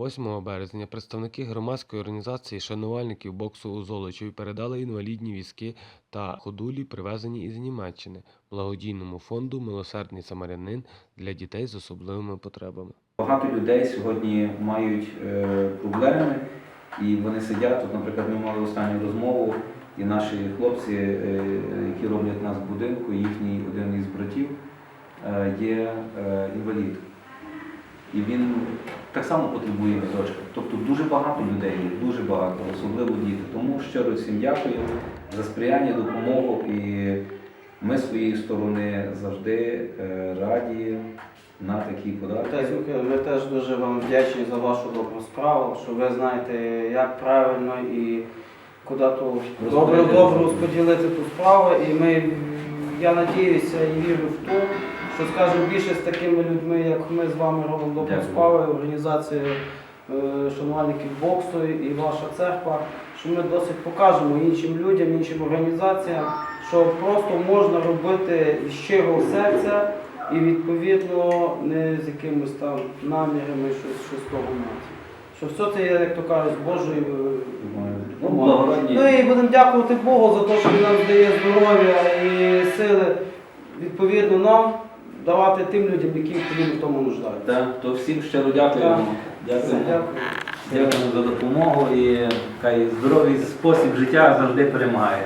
8 березня представники громадської організації шанувальників боксу у Золочеві передали інвалідні візки та ходулі, привезені із Німеччини, благодійному фонду Милосердний самарянин для дітей з особливими потребами. Багато людей сьогодні мають е, проблеми, і вони сидять. Тут, наприклад, ми мали останню розмову, і наші хлопці, е, які роблять нас в будинку, їхній один із братів е, є інвалід. І він так само потребує візочка. Тобто дуже багато людей є, дуже багато, особливо діти. Тому щиро всім дякую за сприяння, допомогу. І ми з своєї сторони завжди е, раді на такі подарунки. Отець Микола, ми теж дуже вам вдячні за вашу добру справу, що ви знаєте, як правильно і куди ту добре, добре розподілити ту справу. І ми, я надіюся і вірю в те, що скажімо, більше з такими людьми, як ми з вами робимо добру Дякую. організація е, шанувальників боксу і ваша церква, що ми досить покажемо іншим людям, іншим організаціям, що просто можна робити з щирого серця і відповідно не з якимось там намірами щось, щось того мати. Що все це є, як то кажуть, з Божою. е, Ну. Ну і будемо дякувати Богу за те, що Він нам дає здоров'я і сили відповідно нам давати тим людям, які відповідно в тому нуждають. Так, то всім щиро дякуємо. Дякуємо. Дякуємо за допомогу і хай здоровий спосіб життя завжди перемагає.